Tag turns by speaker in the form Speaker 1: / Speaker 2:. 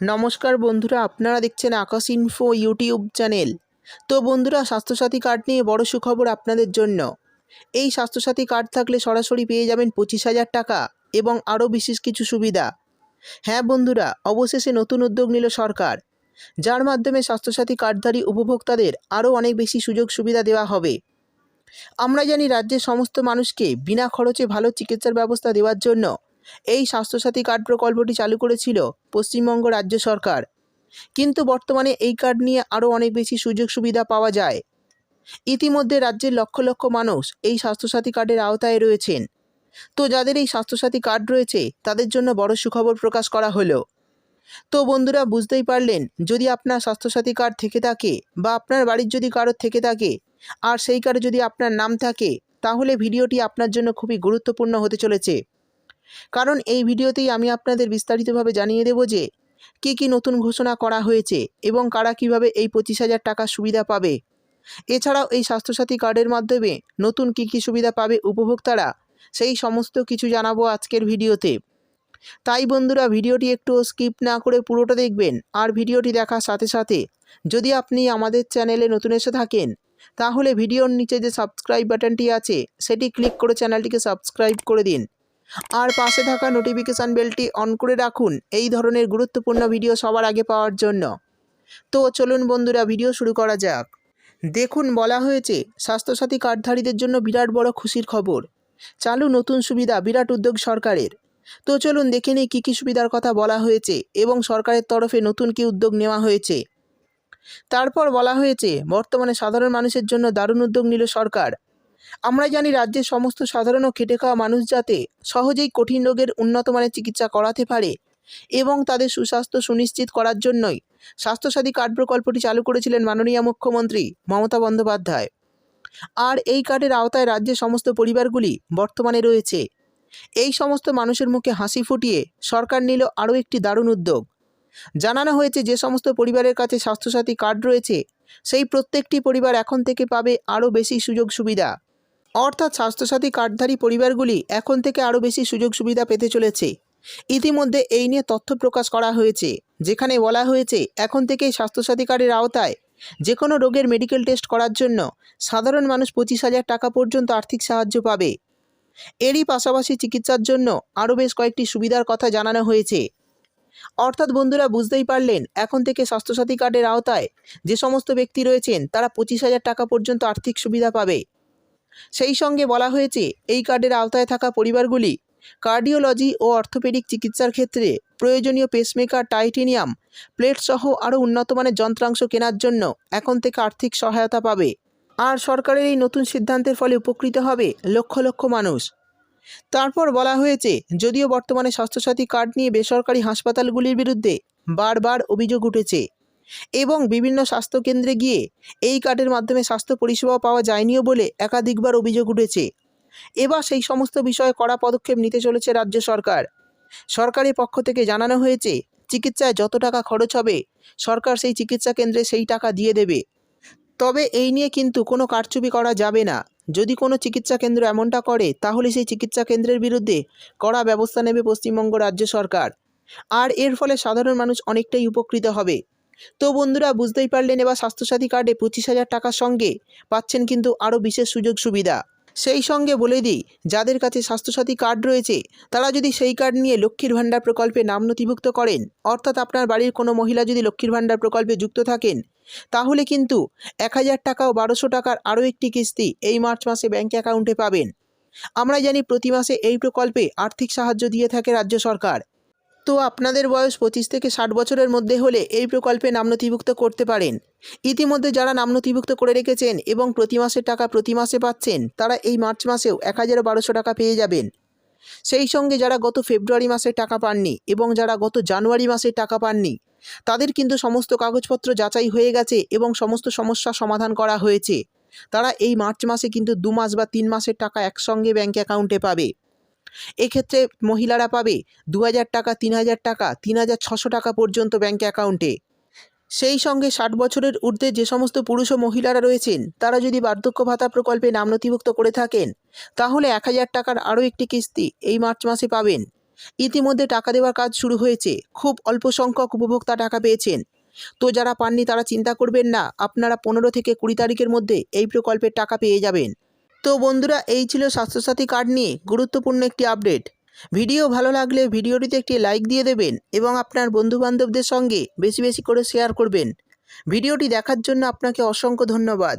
Speaker 1: নমস্কার বন্ধুরা, আপনারা দেখছেন আকাশ ইনফো ইউটিউব চ্যানেল তো বন্ধুরা, স্বাস্থ্যসাথী কার্ড নিয়ে বড় সুখবর আপনাদের জন্য। এই স্বাস্থ্যসাথী কার্ড থাকলে সরাসরি পেয়ে যাবেন পঁচিশ হাজার টাকা এবং আরও বিশেষ কিছু সুবিধা। হ্যাঁ বন্ধুরা, অবশেষে নতুন উদ্যোগ নিল সরকার। যার মাধ্যমে স্বাস্থ্যসাথী কার্ডধারী উপভোক্তাদের আরও অনেক বেশি সুযোগ সুবিধা দেওয়া হবে। আমরা জানি রাজ্যের সমস্ত মানুষকে বিনা খরচে ভালো চিকিৎসার ব্যবস্থা দেওয়ার জন্য এই স্বাস্থ্যসাথী কার্ড প্রকল্পটি চালু করেছিল পশ্চিমবঙ্গ রাজ্য সরকার। কিন্তু বর্তমানে এই কার্ড নিয়ে আরও অনেক বেশি সুযোগ সুবিধা পাওয়া যায়। ইতিমধ্যে রাজ্যের লক্ষ লক্ষ মানুষ এই স্বাস্থ্যসাথী কার্ডের আওতায় রয়েছেন। তো যাদের এই স্বাস্থ্যসাথী কার্ড রয়েছে, তাদের জন্য বড় সুখবর প্রকাশ করা হলো। তো বন্ধুরা, বুঝতেই পারলেন, যদি আপনার স্বাস্থ্যসাথী কার্ড থেকে থাকে বা আপনার বাড়ির যদি কারোর থেকে থাকে, আর সেই কার্ডে যদি আপনার নাম থাকে, তাহলে ভিডিওটি আপনার জন্য খুবই গুরুত্বপূর্ণ হতে চলেছে। কারণ এই ভিডিওতেই আমি আপনাদের বিস্তারিতভাবে জানিয়ে দেব যে, কী কী নতুন ঘোষণা করা হয়েছে এবং কারা কীভাবে এই পঁচিশ হাজার টাকা সুবিধা পাবে। এছাড়াও এই স্বাস্থ্যসাথী কার্ডের মাধ্যমে নতুন কী কী সুবিধা পাবে উপভোক্তারা, সেই সমস্ত কিছু জানাব আজকের ভিডিওতে। তাই বন্ধুরা, ভিডিওটি একটু স্কিপ না করে পুরোটা দেখবেন আর ভিডিওটি দেখার সাথে সাথে যদি আপনি আমাদের চ্যানেলে নতুন এসে থাকেন, তাহলে ভিডিওর নিচে যে সাবস্ক্রাইব বাটনটি আছে, সেটি ক্লিক করে চ্যানেলটিকে সাবস্ক্রাইব করে দিন। আর পাশে থাকা নোটিফিকেশান বেলটি অন করে রাখুন। এই ধরনের গুরুত্বপূর্ণ ভিডিও সবার আগে পাওয়ার জন্য। তো চলুন বন্ধুরা ভিডিও শুরু করা যাক। দেখুন, বলা হয়েছে, স্বাস্থ্যসাথী কার্ডধারীদের জন্য বিরাট বড় খুশির খবর। চালু নতুন সুবিধা, বিরাট উদ্যোগ সরকারের। তো চলুন দেখে নিই কী কী সুবিধার কথা বলা হয়েছে এবং সরকারের তরফে নতুন কী উদ্যোগ নেওয়া হয়েছে। তারপর বলা হয়েছে, বর্তমানে সাধারণ মানুষের জন্য দারুণ উদ্যোগ নিল সরকার। আমরা জানি রাজ্যের সমস্ত সাধারণ ও খেটে খাওয়া মানুষ যাতে সহজেই কঠিন রোগের উন্নত মানের চিকিৎসা করাতে পারে এবং তাদের সুস্বাস্থ্য সুনিশ্চিত করার জন্যই স্বাস্থ্যসাথী কার্ড প্রকল্পটি চালু করেছিলেন মাননীয় মুখ্যমন্ত্রী মমতা বন্দ্যোপাধ্যায়। আর এই কার্ডের আওতায় রাজ্যের সমস্ত পরিবারগুলি বর্তমানে রয়েছে। এই সমস্ত মানুষের মুখে হাসি ফুটিয়ে সরকার নিল আরও একটি দারুণ উদ্যোগ। জানানো হয়েছে যে সমস্ত পরিবারের কাছে স্বাস্থ্যসাথী কার্ড রয়েছে, সেই প্রত্যেকটি পরিবার এখন থেকে পাবে আরও বেশি সুযোগ সুবিধা। অর্থাৎ স্বাস্থ্যসাথী কার্ডধারী পরিবারগুলি এখন থেকে আরও বেশি সুযোগ সুবিধা পেতে চলেছে। ইতিমধ্যে এই নিয়ে তথ্য প্রকাশ করা হয়েছে, যেখানে বলা হয়েছে এখন থেকেই স্বাস্থ্যসাথী কার্ডের আওতায় যে কোনো রোগের মেডিকেল টেস্ট করার জন্য সাধারণ মানুষ পঁচিশ হাজার টাকা পর্যন্ত আর্থিক সাহায্য পাবে। এরই পাশাপাশি চিকিৎসার জন্য আরও বেশ কয়েকটি সুবিধার কথা জানানো হয়েছে। অর্থাৎ বন্ধুরা বুঝতেই পারলেন, এখন থেকে স্বাস্থ্যসাথী কার্ডের আওতায় যে সমস্ত ব্যক্তি রয়েছেন, তারা পঁচিশ হাজার টাকা পর্যন্ত আর্থিক সুবিধা পাবে। সেই সঙ্গে বলা হয়েছে, এই কার্ডের আওতায় থাকা পরিবারগুলি কার্ডিওলজি ও অর্থোপেডিক চিকিৎসার ক্ষেত্রে প্রয়োজনীয় পেসমেকার টাইটেনিয়াম প্লেট সহ আরও উন্নতমানের যন্ত্রাংশ কেনার জন্য এখন থেকে আর্থিক সহায়তা পাবে। আর সরকারের এই নতুন সিদ্ধান্তের ফলে উপকৃত হবে লক্ষ লক্ষ মানুষ। তারপর বলা হয়েছে, যদিও বর্তমানে স্বাস্থ্যসাথী কার্ড নিয়ে বেসরকারি হাসপাতালগুলির বিরুদ্ধে বারবার অভিযোগ উঠেছে এবং বিভিন্ন স্বাস্থ্যকেন্দ্রে গিয়ে এই কার্ডের মাধ্যমে স্বাস্থ্য পরিষেবা পাওয়া যায়নিও বলে একাধিকবার অভিযোগ উঠেছে। এবার সেই সমস্ত বিষয়ে কড়া পদক্ষেপ নিতে চলেছে রাজ্য সরকার। সরকারের পক্ষ থেকে জানানো হয়েছে, চিকিৎসায় যত টাকা খরচ হবে, সরকার সেই চিকিৎসা কেন্দ্রে সেই টাকা দিয়ে দেবে। তবে এই নিয়ে কিন্তু কোনো কারচুপি করা যাবে না। যদি কোনো চিকিৎসা কেন্দ্র এমনটা করে, তাহলে সেই চিকিৎসা কেন্দ্রের বিরুদ্ধে কড়া ব্যবস্থা নেবে পশ্চিমবঙ্গ রাজ্য সরকার। আর এর ফলে সাধারণ মানুষ অনেকটাই উপকৃত হবে। তো বন্ধুরা বুঝতেই পারলেন এবার স্বাস্থ্যসাথী কার্ডে পঁচিশ হাজার টাকার সঙ্গে পাচ্ছেন কিন্তু আরও বিশেষ সুযোগ সুবিধা। সেই সঙ্গে বলে দিই, যাদের কাছে স্বাস্থ্যসাথী কার্ড রয়েছে, তারা যদি সেই কার্ড নিয়ে লক্ষ্মীর ভাণ্ডার প্রকল্পে নাম নথিভুক্ত করেন, অর্থাৎ আপনার বাড়ির কোনো মহিলা যদি লক্ষ্মীর ভাণ্ডার প্রকল্পে যুক্ত থাকেন, তাহলে কিন্তু এক হাজার টাকা ও বারোশো টাকার আরও একটি কিস্তি এই মার্চ মাসে ব্যাঙ্ক অ্যাকাউন্টে পাবেন। আমরা জানি প্রতি মাসে এই প্রকল্পে আর্থিক সাহায্য দিয়ে থাকে রাজ্য সরকার। আপনাদের বয়স পঁচিশ থেকে ষাট বছরের মধ্যে হলে এই প্রকল্পে নাম নথিভুক্ত করতে পারেন। ইতিমধ্যে যারা নাম নথিভুক্ত করে রেখেছেন এবং প্রতি মাসের টাকা প্রতি মাসে পাচ্ছেন, তারা এই মার্চ মাসেও এক হাজার বারোশো টাকা পেয়ে যাবেন। সেই সঙ্গে যারা গত ফেব্রুয়ারি মাসে টাকা পাননি এবং যারা গত জানুয়ারি মাসে টাকা পাননি, তাদের কিন্তু সমস্ত কাগজপত্র যাচাই হয়ে গেছে এবং সমস্ত সমস্যা সমাধান করা হয়েছে। তারা এই মার্চ মাসে কিন্তু দু মাস বা তিন মাসের টাকা একসঙ্গে ব্যাঙ্ক অ্যাকাউন্টে পাবে। এক্ষেত্রে মহিলারা পাবে দু হাজার টাকা তিন হাজার টাকা তিন টাকা পর্যন্ত ব্যাঙ্ক অ্যাকাউন্টে। সেই সঙ্গে ষাট বছরের ঊর্ধ্বে যে সমস্ত পুরুষ ও মহিলারা রয়েছেন, তারা যদি বার্ধক্য ভাতা প্রকল্পে নাম নথিভুক্ত করে থাকেন, তাহলে এক হাজার টাকার আরও একটি কিস্তি এই মার্চ মাসে পাবেন। ইতিমধ্যে টাকা দেওয়ার কাজ শুরু হয়েছে, খুব অল্প সংখ্যক উপভোক্তা টাকা পেয়েছেন। তো যারা পাননি তারা চিন্তা করবেন না, আপনারা পনেরো থেকে কুড়ি তারিখের মধ্যে এই প্রকল্পের টাকা পেয়ে যাবেন। তো বন্ধুরা, এই ছিল স্বাস্থ্যসাথী কার্ড নিয়ে গুরুত্বপূর্ণ একটি আপডেট। ভিডিও ভালো লাগলে ভিডিওটিতে একটি লাইক দিয়ে দেবেন এবং আপনার বন্ধুবান্ধবদের সঙ্গে বেশি বেশি করে শেয়ার করবেন। ভিডিওটি দেখার জন্য আপনাকে অসংখ্য ধন্যবাদ।